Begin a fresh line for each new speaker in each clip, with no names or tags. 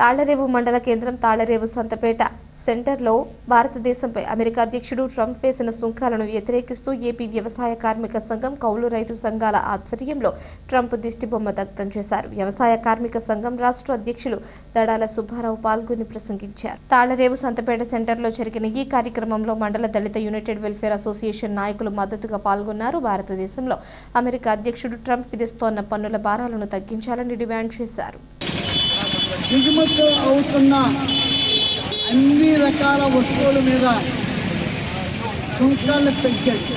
తాళ్ళరేవు మండల కేంద్రం తాళ్ళరేవు సంతపేట సెంటర్లో భారతదేశంపై అమెరికా అధ్యక్షుడు ట్రంప్ వేసిన సుంకాలను వ్యతిరేకిస్తూ ఏపీ వ్యవసాయ కార్మిక సంఘం కౌలు రైతు సంఘాల ఆధ్వర్యంలో ట్రంప్ దిష్టిబొమ్మ దగ్ధం చేశారు. వ్యవసాయ కార్మిక సంఘం రాష్ట్ర అధ్యక్షులు దడాల సుబ్బారావు పాల్గొని ప్రసంగించారు. తాళ్ళరేవు సంతపేట సెంటర్లో జరిగిన ఈ కార్యక్రమంలో మండల దళిత యునైటెడ్ వెల్ఫేర్ అసోసియేషన్ నాయకులు మద్దతుగా పాల్గొన్నారు. భారతదేశంలో అమెరికా అధ్యక్షుడు ట్రంప్ విధిస్తోన్న పన్నుల భారాలను తగ్గించాలని డిమాండ్ చేశారు.
దిగుమతి అవుతున్న అన్ని రకాల వస్తువుల మీద సుంకాలను పెంచాడు.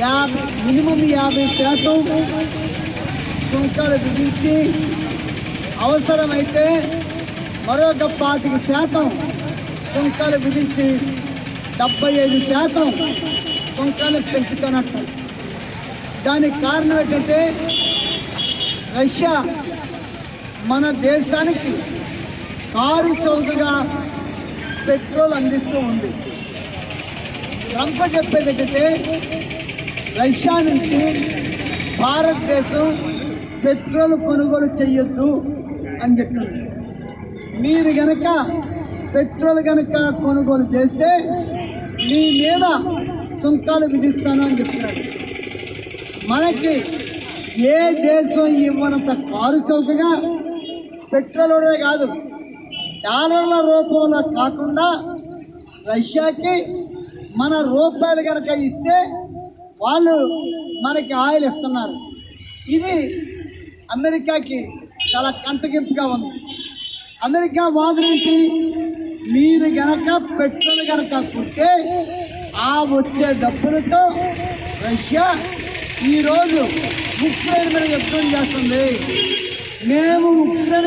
యాభై మినిమం యాభై శాతం సుంకాలు విధించి అవసరమైతే మరొక పాతిక శాతం సుంకాలు విధించి డెబ్బై ఐదు శాతం సుంకాలు పెంచుతున్నట్టు. దానికి కారణం ఏంటంటే రష్యా మన దేశానికి కారు చౌకగా పెట్రోల్ అందిస్తూ ఉంది. ట్రంప్ చెప్పేదైతే రష్యా నుంచి భారతదేశం పెట్రోల్ కొనుగోలు చేయొద్దు అని చెప్తుంది మీరు గనక పెట్రోల్ గనక కొనుగోలు చేస్తే మీ మీద సుంకాలు విధిస్తాను అని చెప్తున్నాడు మనకి ఏ దేశం ఇవ్వనంత కారు చౌకగా పెట్రోలుడే కాదు డాలర్ల రూపంలో కాకుండా రష్యాకి మన రూపాయలు కనుక ఇస్తే వాళ్ళు మనకి ఆయిల్ ఇస్తున్నారు. ఇది అమెరికాకి చాలా కంటగింపుగా ఉంది. అమెరికా వాదు మీరు గనక పెట్రోల్ గనక కుట్టే ఆ వచ్చే డబ్బులతో రష్యా ఈరోజు ఉక్రెయిన్ మీద యుద్ధం చేస్తుంది.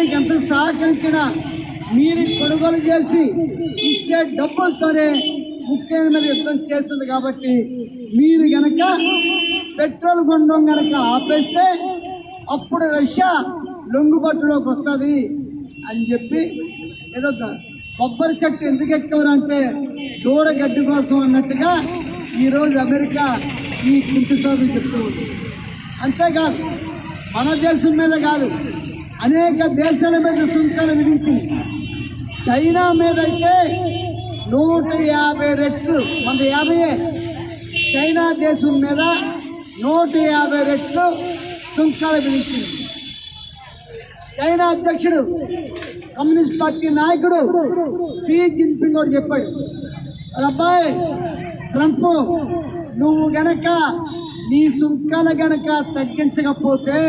ఉక్రెయిన్కి ఎంత సహకరించినా మీరు కొనుగోలు చేసి ఇచ్చే డబ్బులతోనే ముఖ్యమైన మీద యుద్ధం చేస్తుంది కాబట్టి మీరు గనక పెట్రోల్ కొండం గనక ఆపేస్తే అప్పుడు రష్యా లొంగుబాటులోకి వస్తుంది అని చెప్పి ఏదో కొబ్బరి చెట్టు ఎందుకు ఎక్కవరంటే దూడ గడ్డి కోసం అన్నట్టుగా ఈరోజు అమెరికా ఈ కుంటి సోమి చెప్తూ ఉంది అంతేకాదు మన దేశం మీద కాదు అనేక దేశాల మీద సుంకాలు విధించింది. చైనా మీద అయితే నూట యాభై రెట్లు వంద యాభై చైనా దేశం మీద నూట యాభై రెట్లు సుంకాలు విధించింది. చైనా అధ్యక్షుడు కమ్యూనిస్ట్ పార్టీ నాయకుడు షీ జిన్పింగ్ కూడా చెప్పాడు. అబ్బాయి ట్రంప్ నువ్వు గనక నీ సుంకాలు గనక తగ్గించకపోతే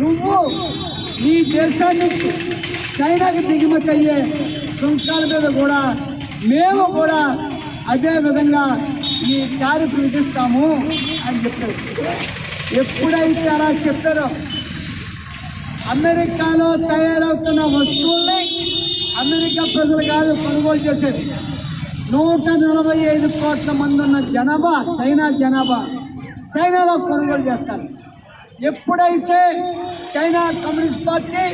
నువ్వు నీ దేశాన్ని చైనాకి దిగుమతి అయ్యే సుంకాల మీద కూడా మేము కూడా అదే విధంగా ఈ టారిఫ్ విధిస్తాము అని చెప్పారు. ఎప్పుడైతే అలా చెప్పారో అమెరికాలో తయారవుతున్న వస్తువుల్ని అమెరికా ప్రజలు కాదు కొనుగోలు చేసేది. నూట నలభై ఐదు కోట్ల మంది ఉన్న జనాభా చైనా జనాభా. చైనాలో కొనుగోలు చేస్తారు. ఎప్పుడైతే చైనా కమ్యూనిస్ట్ పార్టీ